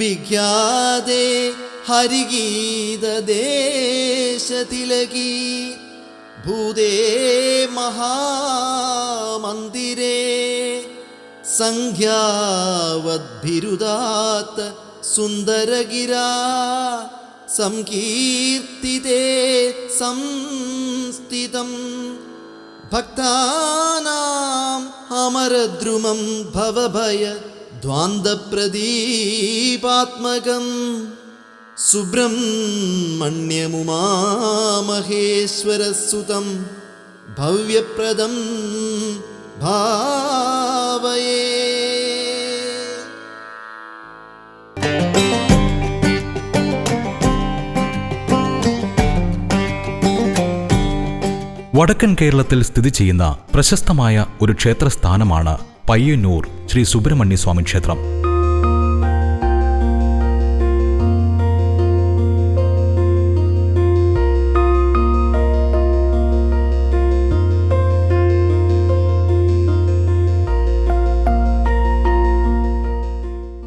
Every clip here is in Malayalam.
വിഖ്യാതേ ഹരിഗീതദേശതിലകി ഭൂതേ മഹാമന്ദിരേ സംഖ്യാവദ്ഭിരുദാത്ത സുന്ദരഗിരാ സംകീർത്തിതേ സംസ്ഥിതം. ഭക്താനാം അമരദ്രുമം ഭവഭയ ദ്വാന്തപ്രദീപാത്മകം സുബ്രഹ്മണ്യമുമാമഹേശ്വരസുതം ഭവ്യപ്രദം ഭാവയേ. വടക്കൻ കേരളത്തിൽ സ്ഥിതി ചെയ്യുന്ന പ്രശസ്തമായ ഒരു ക്ഷേത്രസ്ഥാനമാണ് പയ്യന്നൂർ ശ്രീ സുബ്രഹ്മണ്യ സ്വാമി ക്ഷേത്രം.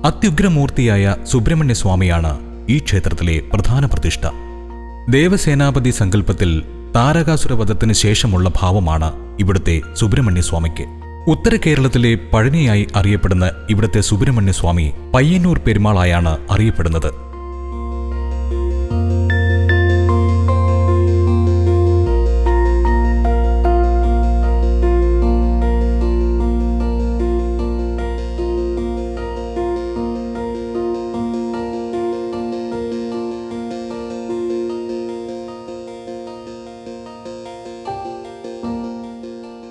അത്യുഗ്രമൂർത്തിയായ സുബ്രഹ്മണ്യ സ്വാമിയാണ് ഈ ക്ഷേത്രത്തിലെ പ്രധാന പ്രതിഷ്ഠ. ദേവസേനാപതി സങ്കല്പത്തിൽ താരകാസുരവധത്തിന് ശേഷമുള്ള ഭാവമാണ് ഇവിടുത്തെ സുബ്രഹ്മണ്യ സ്വാമിക്ക്. ഉത്തര കേരളത്തിലെ പഴനിയായി അറിയപ്പെടുന്ന ഇവിടുത്തെ സുബ്രഹ്മണ്യസ്വാമി പയ്യന്നൂർ പെരുമാളായാണ് അറിയപ്പെടുന്നത്.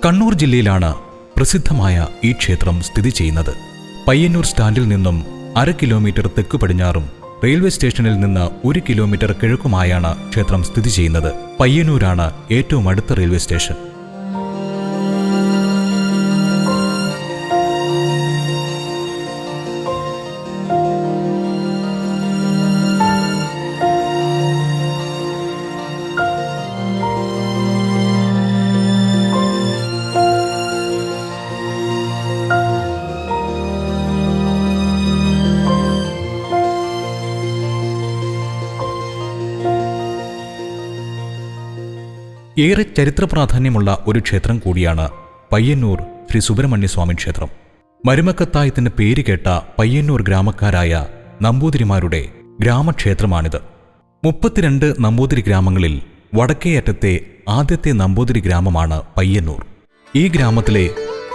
കണ്ണൂർ ജില്ലയിലാണ് പ്രസിദ്ധമായ ഈ ക്ഷേത്രം സ്ഥിതി ചെയ്യുന്നത് പയ്യന്നൂർ സ്റ്റാൻഡിൽ നിന്നും അര കിലോമീറ്റർ തെക്ക് പടിഞ്ഞാറും റെയിൽവേ സ്റ്റേഷനിൽ നിന്ന് ഒരു കിലോമീറ്റർ കിഴക്കുമായാണ് ക്ഷേത്രം സ്ഥിതി ചെയ്യുന്നത്. പയ്യന്നൂരാണ് ഏറ്റവും അടുത്ത റെയിൽവേ സ്റ്റേഷൻ. ഏറെ ചരിത്ര പ്രാധാന്യമുള്ള ഒരു ക്ഷേത്രം കൂടിയാണ് പയ്യന്നൂർ ശ്രീ സുബ്രഹ്മണ്യസ്വാമി ക്ഷേത്രം. മരുമക്കത്തായത്തിന് പേര് കേട്ട പയ്യന്നൂർ ഗ്രാമക്കാരായ നമ്പൂതിരിമാരുടെ ഗ്രാമക്ഷേത്രമാണിത്. മുപ്പത്തിരണ്ട് നമ്പൂതിരി ഗ്രാമങ്ങളിൽ വടക്കേയറ്റത്തെ ആദ്യത്തെ നമ്പൂതിരി ഗ്രാമമാണ് പയ്യന്നൂർ. ഈ ഗ്രാമത്തിലെ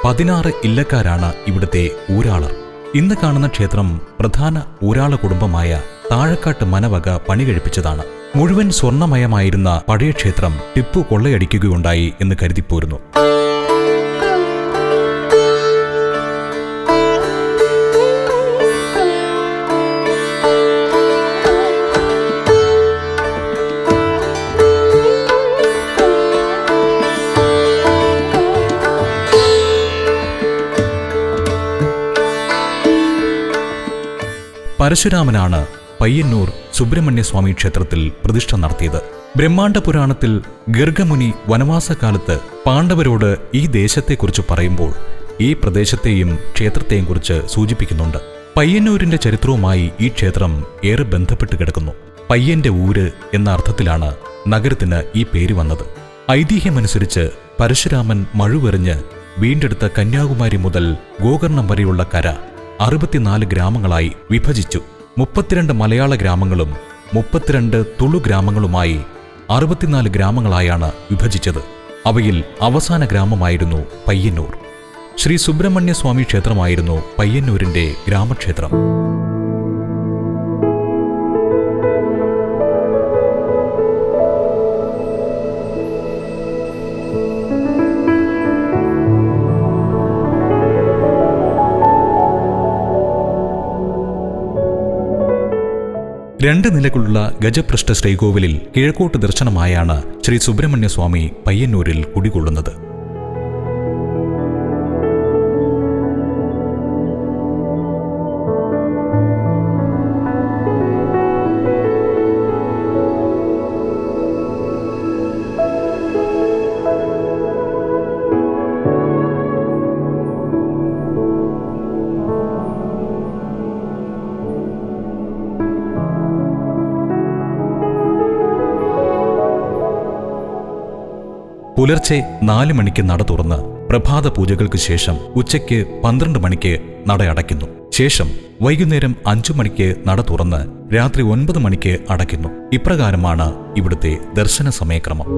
പതിനാറ് ഇല്ലക്കാരാണ് ഇവിടുത്തെ ഊരാളർ. ഇന്ന് കാണുന്ന ക്ഷേത്രം പ്രധാന ഊരാള കുടുംബമായ താഴക്കാട്ട് മനവക പണി കഴിപ്പിച്ചതാണ് മുഴുവൻ സ്വർണമയമായിരുന്ന പഴയ ക്ഷേത്രം ടിപ്പു കൊള്ളയടിക്കുകയുണ്ടായി എന്ന് കരുതിപ്പോരുന്നു. പരശുരാമനാണ് പയ്യന്നൂർ സുബ്രഹ്മണ്യസ്വാമി ക്ഷേത്രത്തിൽ പ്രതിഷ്ഠ നടത്തിയത്. ബ്രഹ്മാണ്ഡ പുരാണത്തിൽ ഗർഗമുനി വനവാസകാലത്ത് പാണ്ഡവരോട് ഈ ദേശത്തെക്കുറിച്ച് പറയുമ്പോൾ ഈ പ്രദേശത്തെയും ക്ഷേത്രത്തെയും കുറിച്ച് സൂചിപ്പിക്കുന്നുണ്ട്. പയ്യന്നൂരിന്റെ ചരിത്രവുമായി ഈ ക്ഷേത്രം ഏറെ ബന്ധപ്പെട്ട് കിടക്കുന്നു. പയ്യന്റെ ഊര് എന്ന അർത്ഥത്തിലാണ് നഗരത്തിന് ഈ പേര് വന്നത്. ഐതിഹ്യമനുസരിച്ച് പരശുരാമൻ മഴുവെറിഞ്ഞ് വീണ്ടെടുത്ത കന്യാകുമാരി മുതൽ ഗോകർണം വരെയുള്ള കര അറുപത്തിനാല് ഗ്രാമങ്ങളായി വിഭജിച്ചു. മുപ്പത്തിരണ്ട് മലയാള ഗ്രാമങ്ങളും മുപ്പത്തിരണ്ട് തുളു ഗ്രാമങ്ങളുമായി അറുപത്തിനാല് ഗ്രാമങ്ങളായാണ് വിഭജിച്ചത്. അവയിൽ അവസാന ഗ്രാമമായിരുന്നു പയ്യന്നൂർ. ശ്രീ സുബ്രഹ്മണ്യ സ്വാമി ക്ഷേത്രമായിരുന്നു പയ്യന്നൂരിന്റെ ഗ്രാമക്ഷേത്രം. രണ്ട് നിലകളുള്ള ഗജപൃഷ്ഠ ശ്രീകോവിലിൽ കിഴക്കോട്ട് ദർശനമായാണ് ശ്രീ സുബ്രഹ്മണ്യസ്വാമി പയ്യന്നൂരിൽ കുടികൊള്ളുന്നത്. പുലർച്ചെ നാല് മണിക്ക് നട തുറന്ന് പ്രഭാത പൂജകൾക്ക് ശേഷം ഉച്ചയ്ക്ക് പന്ത്രണ്ട് മണിക്ക് നട അടയ്ക്കുന്നു. ശേഷം വൈകുന്നേരം അഞ്ചു മണിക്ക് നട തുറന്ന് രാത്രി ഒൻപത് മണിക്ക് അടയ്ക്കുന്നു. ഇപ്രകാരമാണ് ഇവിടുത്തെ ദർശന സമയക്രമം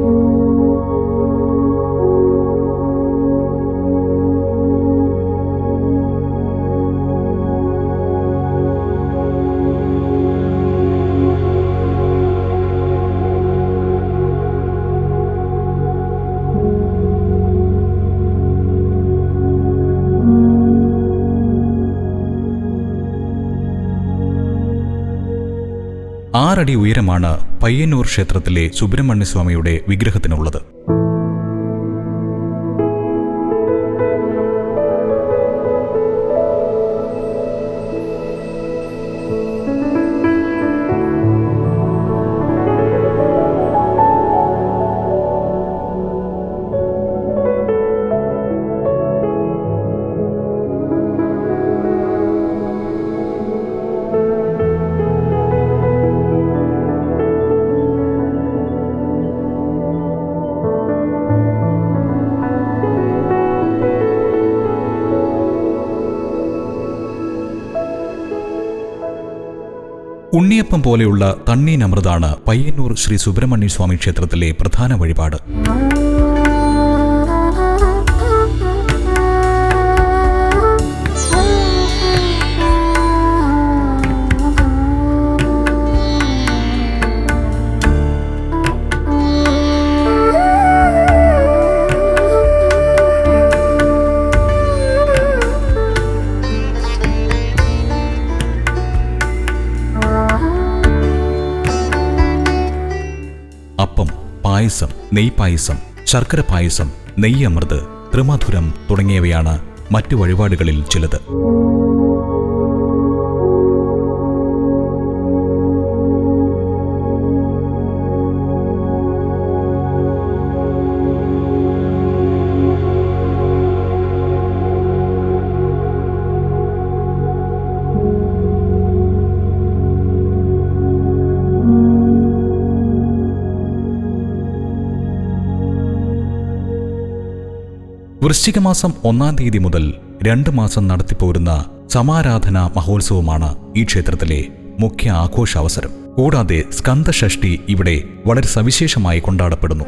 ആറടി ഉയരമാണ് പയ്യന്നൂർ ക്ഷേത്രത്തിലെ സുബ്രഹ്മണ്യസ്വാമിയുടെ വിഗ്രഹത്തിനുള്ളത്. ഉണ്ണിയപ്പം പോലെയുള്ള തണ്ണീനമൃതാണ് പയ്യന്നൂർ ശ്രീ സുബ്രഹ്മണ്യ സ്വാമി ക്ഷേത്രത്തിലെ പ്രധാന വഴിപാട്. പായസം നെയ്പായസം ശർക്കര പായസം നെയ്യമൃത് ത്രിമധുരം തുടങ്ങിയവയാണ് മറ്റു വഴിപാടുകളിൽ ചിലത്. വൃശ്ചികമാസം ഒന്നാം തീയതി മുതൽ രണ്ട് മാസം നടത്തിപ്പോരുന്ന സമാരാധന മഹോത്സവമാണ് ഈ ക്ഷേത്രത്തിലെ മുഖ്യ ആഘോഷാവസരം. കൂടാതെ സ്കന്ദഷഷ്ടി ഇവിടെ വളരെ സവിശേഷമായി കൊണ്ടാടപ്പെടുന്നു.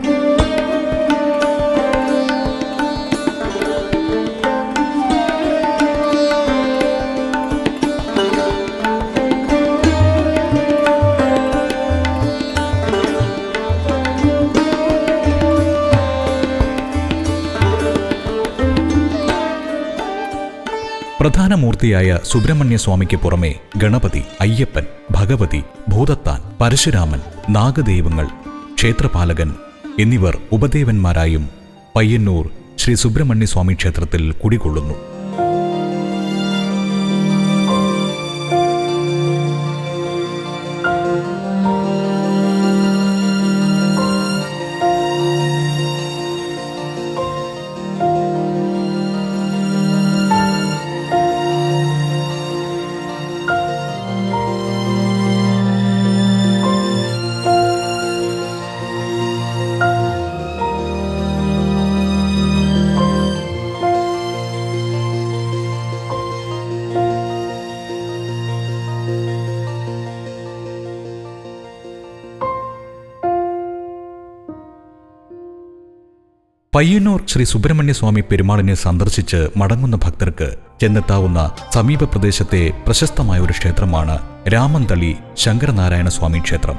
പ്രധാന മൂർത്തിയായ സുബ്രഹ്മണ്യ സ്വാമിക്ക് പുറമെ ഗണപതി അയ്യപ്പൻ ഭഗവതി ഭൂതത്താൻ പരശുരാമൻ നാഗദൈവങ്ങൾ ക്ഷേത്രപാലകൻ എന്നിവർ ഉപദേവന്മാരായും പയ്യന്നൂർ ശ്രീ സുബ്രഹ്മണ്യ സ്വാമി ക്ഷേത്രത്തിൽ കുടികൊള്ളുന്നു. പയ്യന്നൂർ ശ്രീ സുബ്രഹ്മണ്യസ്വാമി പെരുമാളിനെ സന്ദർശിച്ച് മടങ്ങുന്ന ഭക്തർക്ക് ചെന്നെത്താവുന്ന സമീപ പ്രദേശത്തെ പ്രശസ്തമായ ഒരു ക്ഷേത്രമാണ് രാമന്തളി ശങ്കരനാരായണ സ്വാമി ക്ഷേത്രം.